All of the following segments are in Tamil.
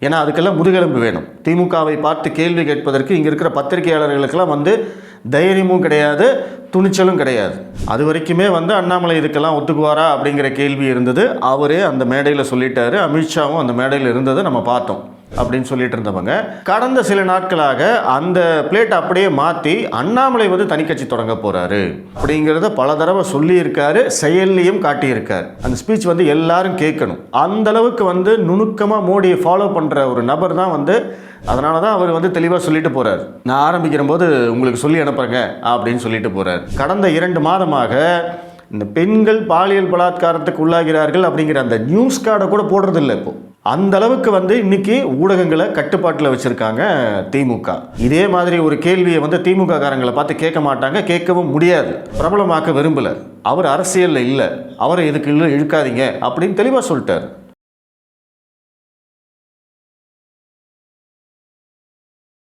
ஏன்னா அதுக்கெல்லாம் முதுகெலும்பு வேணும். திமுகவை பார்த்து கேள்வி கேட்பதற்கு இங்கே இருக்கிற பத்திரிகையாளர்களுக்கெல்லாம் வந்து தைரியமும் கிடையாது துணிச்சலும் கிடையாது. அது வரைக்குமே வந்து அண்ணாமலை இதுக்கெல்லாம் ஒத்துக்குவாரா அப்படிங்கிற கேள்வி இருந்தது. அவரே அந்த மேடையில் சொல்லிட்டாரு. அமித்ஷாவும் அந்த மேடையில் இருந்ததை நம்ம பார்த்தோம். அப்படின்னு சொல்லிட்டு இருந்தவங்க கடந்த சில நாட்களாக அந்த பிளேட் அப்படியே மாற்றி அண்ணாமலை வந்து தனி கட்சி தொடங்க போகிறாரு அப்படிங்கிறத பல தடவை சொல்லியிருக்காரு செயல்லையும் காட்டியிருக்கார். அந்த ஸ்பீச் வந்து எல்லாரும் கேட்கணும். அந்த அளவுக்கு வந்து நுணுக்கமாக மோடியை ஃபாலோ பண்ணுற ஒரு நபர் தான் வந்து அதனால தான் அவர் வந்து தெளிவாக சொல்லிட்டு போகிறார் நான் ஆரம்பிக்கிற போது உங்களுக்கு சொல்லி அனுப்புறேங்க அப்படின்னு சொல்லிட்டு போகிறார் கடந்த இரண்டு மாதமாக இந்த பெண்கள் பாலியல் பலாத்காரத்துக்கு உள்ளாகிறார்கள் அப்படிங்கிற அந்த நியூஸ் கார்டை கூட போடுறதில்லை இப்போது இப்போ. அந்த அளவுக்கு வந்து இன்னைக்கு ஊடகங்களை கட்டுப்பாட்டில் வச்சிருக்காங்க திமுக. இதே மாதிரி ஒரு கேள்வியை வந்து திமுக காரங்களை பார்த்து கேட்க மாட்டாங்க கேட்கவும் முடியாது. பிரபலமாக்க விரும்பல. அவர் அரசியலில் இல்லை. அவரை இதுக்கு இல்லை இழுக்காதீங்க அப்படின்னு தெளிவாக சொல்லிட்டார்.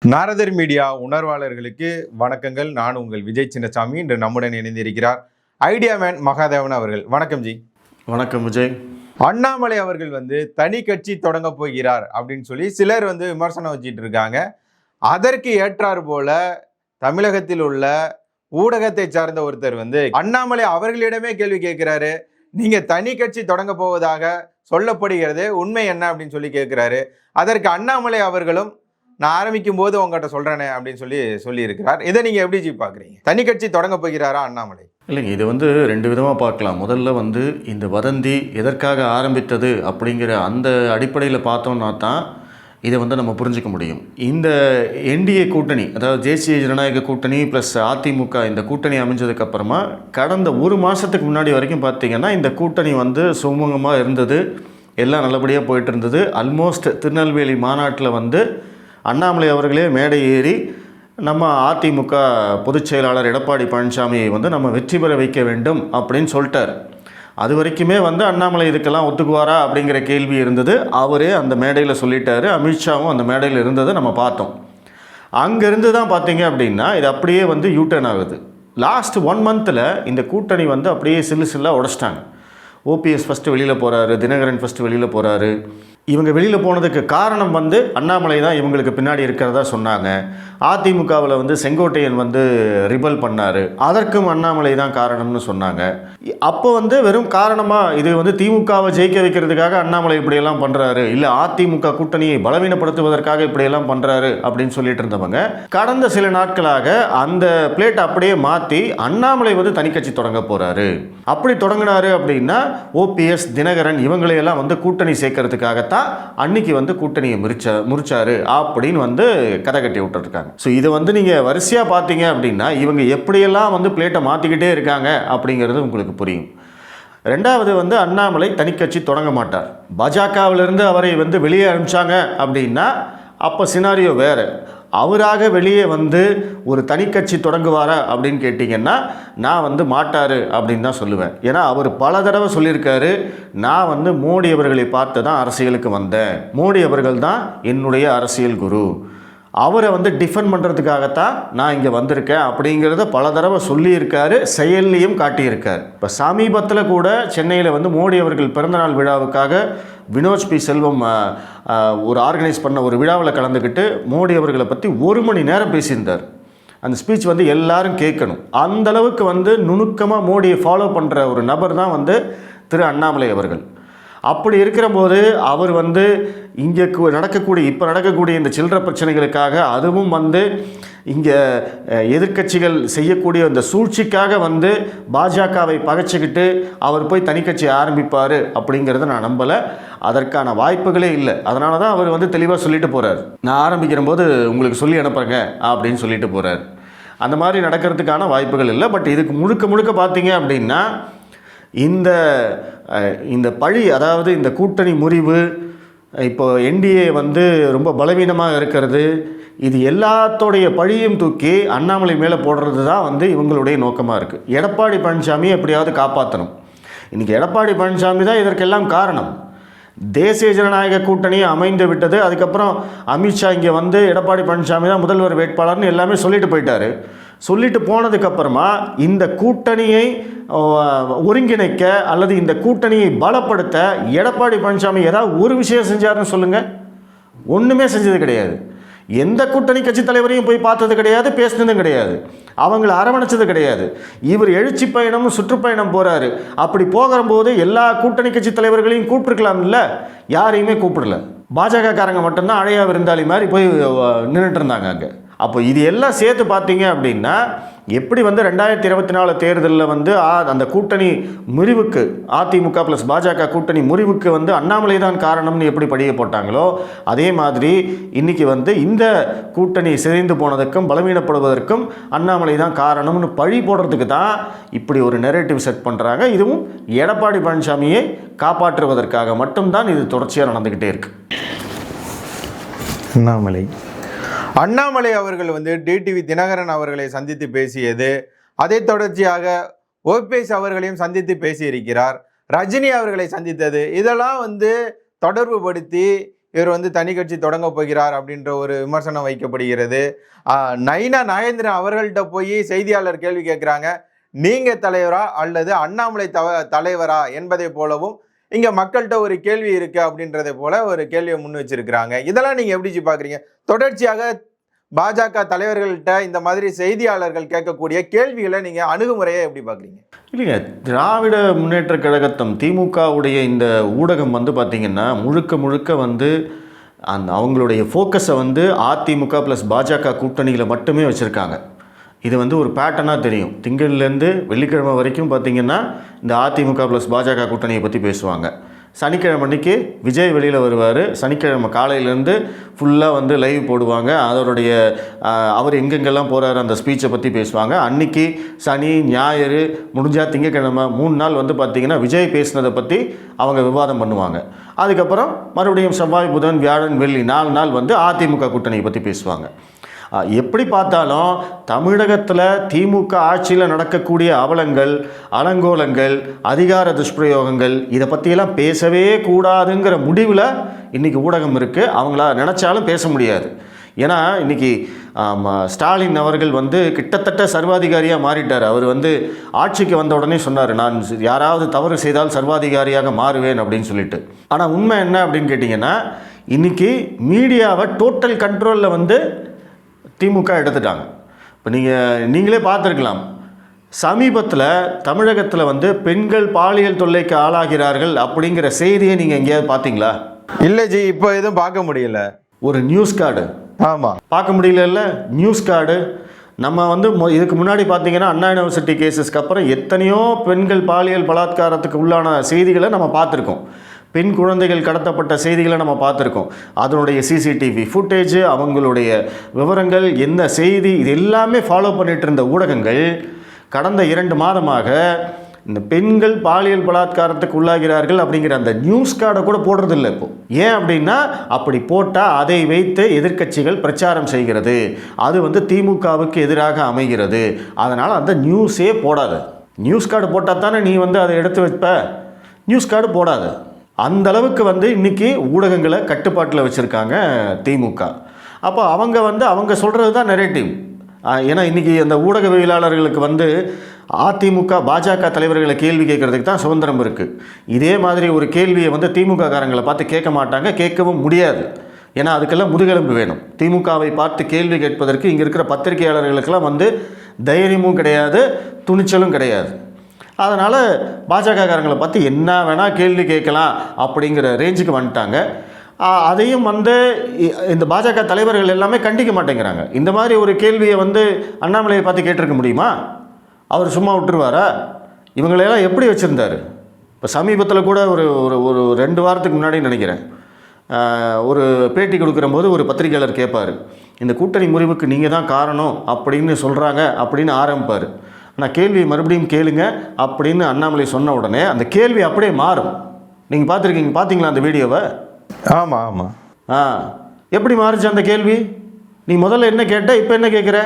நாரதர் மீடியா உணர்வாளர்களுக்கு வணக்கங்கள். நான் உங்கள் விஜய் சின்னசாமி. இன்று நம்முடன் இணைந்திருக்கிறார் ஐடியா மேன் மகாதேவன் அவர்கள். வணக்கம் ஜி. வணக்கம் விஜய். அண்ணாமலை அவர்கள் வந்து தனி கட்சி தொடங்க போகிறார் அப்படின்னு சொல்லி சிலர் வந்து விமர்சனம் வச்சிட்டு இருக்காங்க. அதற்கு ஏற்றாறு போல தமிழகத்தில் உள்ள ஊடகத்தை சார்ந்த ஒருத்தர் வந்து அண்ணாமலை அவர்களிடமே கேள்வி கேட்கிறாரு. நீங்க தனி கட்சி தொடங்க போவதாக சொல்லப்படுகிறது. உண்மை என்ன அப்படின்னு சொல்லி கேட்கிறாரு. அதற்கு அண்ணாமலை அவர்களும் நான் ஆரம்பிக்கும் போது உங்ககிட்ட சொல்றேனே அப்படின்னு சொல்லி சொல்லியிருக்கிறார். இதை நீங்க எப்படி ஜி பாக்குறீங்க? தனி கட்சி தொடங்க போகிறாரா அண்ணாமலை? இல்லைங்க இது வந்து ரெண்டு விதமாக பார்க்கலாம். முதல்ல வந்து இந்த வதந்தி எதற்காக ஆரம்பித்தது அப்படிங்கிற அந்த அடிப்படையில் பார்த்தோம்னா தான் இதை வந்து நம்ம புரிஞ்சுக்க முடியும். இந்த என்டிஏ கூட்டணி அதாவது தேசிய ஜனநாயக கூட்டணி ப்ளஸ் அதிமுக இந்த கூட்டணி அமைஞ்சதுக்கப்புறமா கடந்த ஒரு மாதத்துக்கு முன்னாடி வரைக்கும் பார்த்தீங்கன்னா இந்த கூட்டணி வந்து சுமூகமாக இருந்தது. எல்லாம் நல்லபடியாக போயிட்டு இருந்தது. அல்மோஸ்ட் திருநெல்வேலி மாநாட்டில் வந்து அண்ணாமலை அவர்களே மேடை ஏறி நம்ம அதிமுக பொதுச் செயலாளர் எடப்பாடி பழனிசாமியை வந்து நம்ம வெற்றி பெற வைக்க வேண்டும் அப்படின்னு சொல்லிட்டார். அது வரைக்குமே வந்து அண்ணாமலை இதுக்கெல்லாம் ஒத்துக்குவாரா அப்படிங்கிற கேள்வி இருந்தது. அவரே அந்த மேடையில் சொல்லிட்டாரு. அமித்ஷாவும் அந்த மேடையில் இருந்ததை நம்ம பார்த்தோம். அங்கேருந்து தான் பார்த்தீங்க அப்படின்னா இது அப்படியே வந்து யூட்டர்ன் ஆகுது. லாஸ்ட் ஒன் மந்தில் இந்த கூட்டணி வந்து அப்படியே சில்லு சில்லாக உடச்சிட்டாங்க. ஓபிஎஸ் ஃபஸ்ட்டு வெளியில் போகிறாரு தினகரன் ஃபஸ்ட்டு வெளியில் போகிறாரு இவங்க வெளியில் போனதுக்கு காரணம் வந்து அண்ணாமலை தான் இவங்களுக்கு பின்னாடி இருக்கிறதா சொன்னாங்க. அதிமுகவில் வந்து செங்கோட்டையன் வந்து ரிபல் பண்ணார். அதற்கும் அண்ணாமலை தான் காரணம்னு சொன்னாங்க. அப்போ வந்து வெறும் காரணமாக இது வந்து திமுகவை ஜெயிக்க வைக்கிறதுக்காக அண்ணாமலை இப்படியெல்லாம் பண்ணுறாரு இல்லை அதிமுக கூட்டணியை பலவீனப்படுத்துவதற்காக இப்படியெல்லாம் பண்ணுறாரு அப்படின்னு சொல்லிட்டு இருந்தவங்க கடந்த சில நாட்களாக அந்த பிளேட் அப்படியே மாற்றி அண்ணாமலை வந்து தனிக்கட்சி தொடங்க போகிறாரு அப்படி தொடங்கினாரு அப்படின்னா ஓபிஎஸ் தினகரன் இவங்களையெல்லாம் வந்து கூட்டணி சேர்க்கறதுக்காகத்தான் அன்னைக்கு வந்து கூட்டணியை முறிச்ச முறிச்சாரு அப்படின்னு வந்து கதை கட்டி விட்டுருக்காங்க. ஸோ இதை வந்து நீங்கள் வரிசையாக பார்த்தீங்க அப்படின்னா இவங்க எப்படியெல்லாம் வந்து பிளேட்டை மாற்றிக்கிட்டே இருக்காங்க அப்படிங்கிறது உங்களுக்கு புரியும். ரெண்டாவது வந்து அண்ணாமலை தனிக்கட்சி தொடங்க மாட்டார். பாஜகவிலிருந்து அவரை வந்து வெளியே அனுப்பிச்சாங்க அப்படின்னா அப்போ சினாரியோ வேறு. அவராக வெளியே வந்து ஒரு தனிக்கட்சி தொடங்குவாரா அப்படின்னு கேட்டிங்கன்னா நான் வந்து மாட்டார் அப்படின்னு தான் சொல்லுவேன். ஏன்னா அவர் பல தடவை சொல்லியிருக்காரு நான் வந்து மோடி அவர்களை பார்த்து தான் அரசியலுக்கு வந்தேன். மோடி அவர்கள் தான் என்னுடைய அரசியல் குரு. அவரை வந்து டிஃபெண்ட் பண்ணுறதுக்காகத்தான் நான் இங்கே வந்திருக்கேன் அப்படிங்கிறத பல தடவை சொல்லியிருக்காரு செயல்லையும் காட்டியிருக்கார். இப்போ சமீபத்தில் கூட சென்னையில் வந்து மோடி அவர்கள் பிறந்தநாள் விழாவுக்காக வினோஜ் பி செல்வம் ஒரு ஆர்கனைஸ் பண்ண ஒரு விழாவில் கலந்துக்கிட்டு மோடி அவர்களை பற்றி ஒரு மணி நேரம் பேசியிருந்தார். அந்த ஸ்பீச் வந்து எல்லாரும் கேட்கணும். அந்த அளவுக்கு வந்து நுணுக்கமாக மோடியை ஃபாலோ பண்ணுற ஒரு நபர் தான் வந்து திரு அண்ணாமலை அவர்கள். அப்படி இருக்கிறபோது அவர் வந்து இங்கே நடக்கக்கூடிய இப்போ நடக்கக்கூடிய இந்த சில்லற பிரச்சனைகளுக்காக அதுவும் வந்து இங்கே எதிர்க்கட்சிகள் செய்யக்கூடிய அந்த சூழ்ச்சிக்காக வந்து பாஜகவை பகைச்சிக்கிட்டு அவர் போய் தனிக்கட்சி ஆரம்பிப்பார் அப்படிங்கிறத நான் நம்பலை. அதற்கான வாய்ப்புகளே இல்லை. அதனால தான் அவர் வந்து தெளிவாக சொல்லிட்டு போகிறார் நான் ஆரம்பிக்கிற போது உங்களுக்கு சொல்லி அனுப்புகிறேங்க அப்படின்னு சொல்லிட்டு போகிறார் அந்த மாதிரி நடக்கிறதுக்கான வாய்ப்புகள் இல்லை. பட் இதுக்கு முழுக்க முழுக்க பார்த்தீங்க அப்படின்னா இந்த இந்த பழி அதாவது இந்த கூட்டணி முறிவு இப்போ என்டிஏ வந்து ரொம்ப பலவீனமாக இருக்கிறது. இது எல்லாத்தோடைய பழியும் தூக்கி அண்ணாமலை மேலே போடுறது தான் வந்து இவங்களுடைய நோக்கமாக இருக்குது எடப்பாடி பழனிசாமி எப்படியாவது காப்பாற்றணும் இன்றைக்கி எடப்பாடி பழனிசாமி தான் இதற்கெல்லாம் காரணம். தேசிய ஜனநாயக கூட்டணி அமைந்து விட்டது. அதுக்கப்புறம் அமித்ஷா இங்கே வந்து எடப்பாடி பழனிசாமி தான் முதல்வர் வேட்பாளர்னு எல்லாமே சொல்லிட்டு போயிட்டார். சொல்லிட்டு போனதுக்கப்புறமா இந்த கூட்டணியை ஒருங்கிணைக்க அல்லது இந்த கூட்டணியை பலப்படுத்த எடப்பாடி பழனிசாமி ஏதாவது ஒரு விஷயம் செஞ்சாருன்னு சொல்லுங்கள் ஒன்றுமே செஞ்சது கிடையாது. எந்த கூட்டணி கட்சி தலைவரையும் போய் பார்த்தது கிடையாது பேசினதும் கிடையாது. அவங்கள அரவணைச்சது கிடையாது. இவர் எழுச்சி பயணம் சுற்றுப்பயணம் போகிறாரு அப்படி போகிறபோது எல்லா கூட்டணி கட்சி தலைவர்களையும் கூப்பிட்டுருக்கலாம் இல்லை யாரையுமே கூப்பிடல. பாஜக காரங்க மட்டும்தான் அழையா விருந்தாளி மாதிரி போய் நின்றுட்டு இருந்தாங்க அங்கே. அப்போ இது எல்லாம் சேர்த்து பார்த்தீங்க அப்படின்னா எப்படி வந்து ரெண்டாயிரத்தி இருபத்தி நாலு தேர்தலில் வந்து ஆ- அந்த கூட்டணி முறிவுக்கு அதிமுக ப்ளஸ் பாஜக கூட்டணி முறிவுக்கு வந்து அண்ணாமலை தான் காரணம்னு எப்படி படிய போட்டாங்களோ அதே மாதிரி இன்னைக்கு வந்து இந்த கூட்டணி சிதைந்து போனதுக்கும் பலவீனப்படுவதற்கும் அண்ணாமலை தான் காரணம்னு பழி போடுறதுக்கு தான் இப்படி ஒரு நெரேட்டிவ் செட் பண்ணுறாங்க இதுவும் எடப்பாடி பழனிசாமியை காப்பாற்றுவதற்காக மட்டும்தான் இது தொடர்ச்சியாக நடந்துக்கிட்டே இருக்குது அண்ணாமலை அண்ணாமலை அவர்கள் வந்து டிடிவி தினகரன் அவர்களை சந்தித்து பேசியது. அதை தொடர்ச்சியாக ஓபிஎஸ் அவர்களையும் சந்தித்து பேசியிருக்கிறார். ரஜினி அவர்களை சந்தித்தது. இதெல்லாம் வந்து தொடர்பு படுத்தி இவர் வந்து தனி கட்சி தொடங்க போகிறார் அப்படின்ற ஒரு விமர்சனம் வைக்கப்படுகிறது. நைனா நாகேந்திரன் அவர்கள்ட்ட போய் செய்தியாளர் கேள்வி கேட்குறாங்க. நீங்கள் தலைவரா அல்லது அண்ணாமலை தவ தலைவரா என்பதை போலவும் இங்கே மக்கள்கிட்ட ஒரு கேள்வி இருக்குது அப்படின்றதை போல் ஒரு கேள்வியை முன் வச்சிருக்கிறாங்க. இதெல்லாம் நீங்கள் எப்படி பார்க்குறீங்க தொடர்ச்சியாக பாஜக தலைவர்கள்ட்ட இந்த மாதிரி செய்தியாளர்கள் கேட்கக்கூடிய கேள்விகளை நீங்கள் அணுகுமுறையை எப்படி பார்க்குறீங்க இல்லைங்க திராவிட முன்னேற்ற கழகத்தம் திமுகவுடைய இந்த ஊடகம் வந்து பார்த்திங்கன்னா முழுக்க முழுக்க வந்து அந்த அவங்களுடைய ஃபோக்கஸை வந்து அதிமுக ப்ளஸ் பாஜக கூட்டணியில் மட்டுமே வச்சுருக்காங்க. இது வந்து ஒரு பேட்டர்னாக தெரியும். திங்கள்லேருந்து வெள்ளிக்கிழமை வரைக்கும் பார்த்திங்கன்னா இந்த அதிமுக ப்ளஸ் பாஜக கூட்டணியை பற்றி பேசுவாங்க. சனிக்கிழமை அன்னைக்கு விஜய் வெளியில் வருவார். சனிக்கிழமை காலையிலேருந்து ஃபுல்லாக வந்து லைவ் போடுவாங்க. அதனுடைய அவர் எங்கெங்கெல்லாம் போகிறாரு அந்த ஸ்பீச்சை பற்றி பேசுவாங்க. அன்னைக்கு சனி ஞாயிறு முடிஞ்சால் திங்கக்கிழமை மூணு நாள் வந்து பார்த்திங்கன்னா விஜய் பேசினதை பற்றி அவங்க விவாதம் பண்ணுவாங்க. அதுக்கப்புறம் மறுபடியும் செவ்வாய் புதன் வியாழன் வெள்ளி நாலு நாள் வந்து அதிமுக கூட்டணியை பற்றி பேசுவாங்க. எப்படி பார்த்தாலும் தமிழகத்தில் திமுக ஆட்சியில் நடக்கக்கூடிய அவலங்கள் அலங்கோலங்கள் அதிகார துஷ்பிரயோகங்கள் இதை பற்றியெல்லாம் பேசவே கூடாதுங்கிற முடிவில் இன்றைக்கி ஊடகம் இருக்குது அவங்கள நினச்சாலும் பேச முடியாது. ஏன்னா இன்றைக்கி ஸ்டாலின் அவர்கள் வந்து கிட்டத்தட்ட சர்வாதிகாரியாக மாறிட்டார். அவர் வந்து ஆட்சிக்கு வந்த உடனே சொன்னார் நான் யாராவது தவறு செய்தால் சர்வாதிகாரியாக மாறுவேன் அப்படின்னு சொல்லிட்டு. ஆனால் உண்மை என்ன அப்படின்னு கேட்டிங்கன்னா இன்றைக்கி மீடியாவை டோட்டல் கண்ட்ரோலில் வந்து திமுக எடுத்துட்டாங்க. இப்போ நீங்கள் நீங்களே பார்த்துருக்கலாம். சமீபத்தில் தமிழகத்தில் வந்து பெண்கள் பாலியல் தொல்லைக்கு ஆளாகிறார்கள் அப்படிங்கிற செய்தியை நீங்கள் எங்கேயாவது பார்த்தீங்களா? இல்ல ஜி இப்போ எதுவும் பார்க்க முடியல. ஒரு நியூஸ் கார்டு ஆமா. பார்க்க முடியலல்ல? நியூஸ் கார்டு நம்ம வந்து இதுக்கு முன்னாடி பார்த்தீங்கன்னா அண்ணா யூனிவர்சிட்டி கேசஸ்க்கு அப்புறம் எத்தனையோ பெண்கள் பாலியல் பலாத்காரத்துக்கு உள்ளான செய்திகளை நம்ம பார்த்துருக்கோம். பெண் குழந்தைகள் கடத்தப்பட்ட செய்திகளை நம்ம பார்த்துருக்கோம். அதனுடைய சிசிடிவி ஃபுட்டேஜ் அவங்களுடைய விவரங்கள் என்ன செய்தி இது எல்லாமே ஃபாலோ பண்ணிட்டு இருந்த ஊடகங்கள் கடந்த இரண்டு மாதமாக இந்த பெண்கள் பாலியல் பலாத்காரத்துக்கு உள்ளாகிறார்கள் அப்படிங்கிற அந்த நியூஸ் கார்டை கூட போடுறதில்ல இப்போ. ஏன் அப்படின்னா அப்படி போட்டால் அதை வைத்து எதிர்க்கட்சிகள் பிரச்சாரம் செய்கிறது. அது வந்து திமுகவுக்கு எதிராக அமைகிறது. அதனால் அந்த நியூஸே போடாது. நியூஸ் கார்டு போட்டால் தானே நீ வந்து அதை எடுத்து வைப்ப? நியூஸ் கார்டு போடாது. அந்த அளவுக்கு வந்து இன்னைக்கு ஊடகங்களை கட்டுப்பாட்டில் வச்சுருக்காங்க திமுக. அப்போ அவங்க வந்து அவங்க சொல்கிறது தான் நெரேட்டிவ் ஏன்னா இன்றைக்கி அந்த ஊடகவியலாளர்களுக்கு வந்து அதிமுக பாஜக தலைவர்களை கேள்வி கேட்குறதுக்கு தான் சுதந்திரம் இருக்குது இதே மாதிரி ஒரு கேள்வியை வந்து திமுக காரங்களை பார்த்து கேட்க மாட்டாங்க கேட்கவும் முடியாது. ஏன்னா அதுக்கெல்லாம் முதுகெலும்பு வேணும். திமுகவை பார்த்து கேள்வி கேட்பதற்கு இங்கே இருக்கிற பத்திரிகையாளர்களுக்கெல்லாம் வந்து தைரியமும் கிடையாது துணிச்சலும் கிடையாது. அதனால் பாஜகக்காரங்களை பார்த்து என்ன வேணால் கேள்வி கேட்கலாம் அப்படிங்கிற ரேஞ்சுக்கு வந்துட்டாங்க. அதையும் வந்து இந்த பாஜக தலைவர்கள் எல்லாமே கண்டிக்க மாட்டேங்கிறாங்க. இந்த மாதிரி ஒரு கேள்வியை வந்து அண்ணாமலையை பார்த்து கேட்டிருக்க முடியுமா? அவர் சும்மா விட்டுருவாரா? இவங்களையெல்லாம் எப்படி வச்சுருந்தாரு? இப்போ சமீபத்தில் கூட ஒரு ஒரு ஒரு ரெண்டு வாரத்துக்கு முன்னாடி நினைக்கிறேன். ஒரு பேட்டி கொடுக்குறம்போது ஒரு பத்திரிகையாளர் கேட்பார். இந்த கூட்டணி முறிவுக்கு நீங்கள் தான் காரணம் அப்படின்னு சொல்கிறாங்க அப்படின்னு ஆரம்பிப்பார். ஆனால் கேள்வியை மறுபடியும் கேளுங்க அப்படின்னு அண்ணாமலை சொன்ன உடனே அந்த கேள்வி அப்படியே மாறும். நீங்கள் பார்த்துருக்கீங்க பார்த்தீங்களா அந்த வீடியோவை? ஆமா ஆமா. ஆ எப்படி மாறுச்சு அந்த கேள்வி? நீ முதல்ல என்ன கேட்ட இப்போ என்ன கேட்குற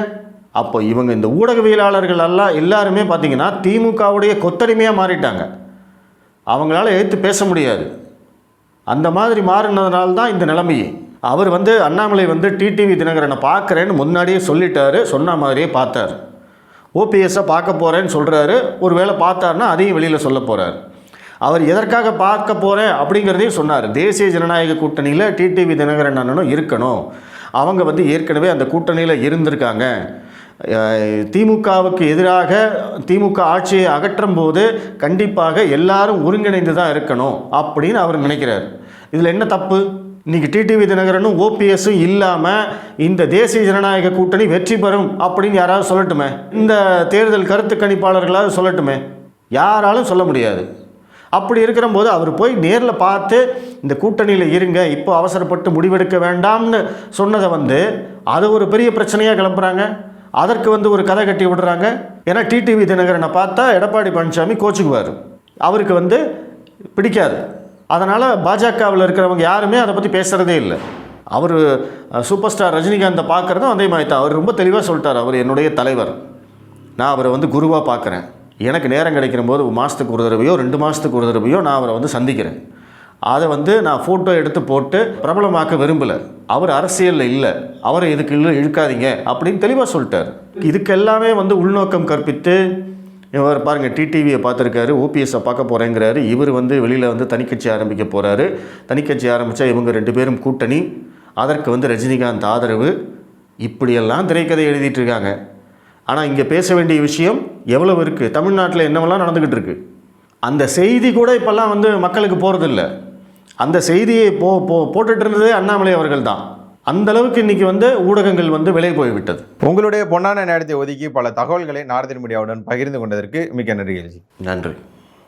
அப்போ இவங்க இந்த ஊடகவியலாளர்கள் எல்லாம் எல்லாருமே பார்த்தீங்கன்னா திமுகவுடைய கொத்தடிமையாக மாறிட்டாங்க. அவங்களால எடுத்து பேச முடியாது. அந்த மாதிரி மாறினதுனால தான் இந்த நிலைமையே. அவர் வந்து அண்ணாமலை வந்து டிடிவி தினகரனை பார்க்குறேன்னு முன்னாடியே சொல்லிட்டாரு சொன்ன மாதிரியே பார்த்தார். ஓபிஎஸ்ஸை பார்க்க போகிறேன்னு சொல்கிறாரு ஒரு வேளை பார்த்தாருன்னா அதையும் வெளியில் சொல்ல போகிறார் அவர் எதற்காக பார்க்க போகிறேன் அப்படிங்கிறதையும் சொன்னார். தேசிய ஜனநாயக கூட்டணியில் டிடிவி தினகரன் அண்ணனும் இருக்கணும். அவங்க வந்து ஏற்கனவே அந்த கூட்டணியில் இருந்திருக்காங்க. திமுகவுக்கு எதிராக திமுக ஆட்சியை அகற்றும் போது கண்டிப்பாக எல்லாரும் ஒருங்கிணைந்து தான் இருக்கணும் அப்படின்னு அவர் நினைக்கிறார். இதில் என்ன தப்பு? இன்றைக்கி டிடிவி தினகரனும் ஓபிஎஸும் இல்லாமல் இந்த தேசிய ஜனநாயக கூட்டணி வெற்றி பெறும் அப்படின்னு யாராவது சொல்லட்டுமே? இந்த தேர்தல் கருத்து கணிப்பாளர்களாவது சொல்லட்டுமே? யாராலும் சொல்ல முடியாது. அப்படி இருக்கிற போது அவர் போய் நேரில் பார்த்து இந்த கூட்டணியில் இருங்க இப்போ அவசரப்பட்டு முடிவெடுக்க வேண்டாம்னு சொன்னதை வந்து அது ஒரு பெரிய பிரச்சனையாக கிளம்புறாங்க. அதற்கு வந்து ஒரு கதை கட்டி விடுறாங்க. ஏன்னா டிடிவி தினகரனை பார்த்தா எடப்பாடி பழனிசாமி கோச்சுக்குவார். அவருக்கு வந்து பிடிக்காது. அதனால் பாஜகவில் இருக்கிறவங்க யாருமே அதை பற்றி பேசுகிறதே இல்லை. அவர் சூப்பர் ஸ்டார் ரஜினிகாந்தை பார்க்குறதும் அதே மாதிரி தான். அவர் ரொம்ப தெளிவாக சொல்லிட்டார் அவர் என்னுடைய தலைவர். நான் அவரை வந்து குருவாக பார்க்குறேன். எனக்கு நேரம் கிடைக்கிற போது ஒரு மாதத்துக்கு ஒரு தடவையோ ரெண்டு மாதத்துக்கு ஒரு தடவையோ நான் அவரை வந்து சந்திக்கிறேன். அதை வந்து நான் ஃபோட்டோ எடுத்து போட்டு பிரபலமாக்க விரும்பலை. அவர் அரசியலில் இல்லை. அவரை இதுக்கு இல்லை இழுக்காதீங்க அப்படின்னு தெளிவாக சொல்லிட்டார். இதுக்கு எல்லாமே வந்து உள்நோக்கம் கற்பித்து இவர் பாருங்கள் டிடிவியை பார்த்துருக்காரு ஓபிஎஸ்ஸை பார்க்க போகிறேங்கிறாரு இவர் வந்து வெளியில் வந்து தனிக்கட்சி ஆரம்பிக்க போகிறாரு தனிக்கட்சி ஆரம்பித்தா இவங்க ரெண்டு பேரும் கூட்டணி. அதற்கு வந்து ரஜினிகாந்த் ஆதரவு. இப்படியெல்லாம் திரைக்கதை எழுதிட்டு இருக்காங்க ஆனால் இங்கே பேச வேண்டிய விஷயம் எவ்வளவு இருக்குது தமிழ்நாட்டில் என்னவெல்லாம் நடந்துக்கிட்டு இருக்குது அந்த செய்தி கூட இப்போல்லாம் வந்து மக்களுக்கு போகிறதில்ல அந்த செய்தியை போ போ போட்டுட்டு இருந்ததே அண்ணாமலை அவர்கள் தான். அந்த அளவுக்கு இன்னைக்கு வந்து ஊடகங்கள் வந்து விலை போய்விட்டது. உங்களுடைய பொன்னான நேரத்தை ஒதுக்கி பல தகவல்களை நாரதின் மீடியாவுடன் பகிர்ந்து கொண்டதற்கு மிக்க நன்றி நன்றி.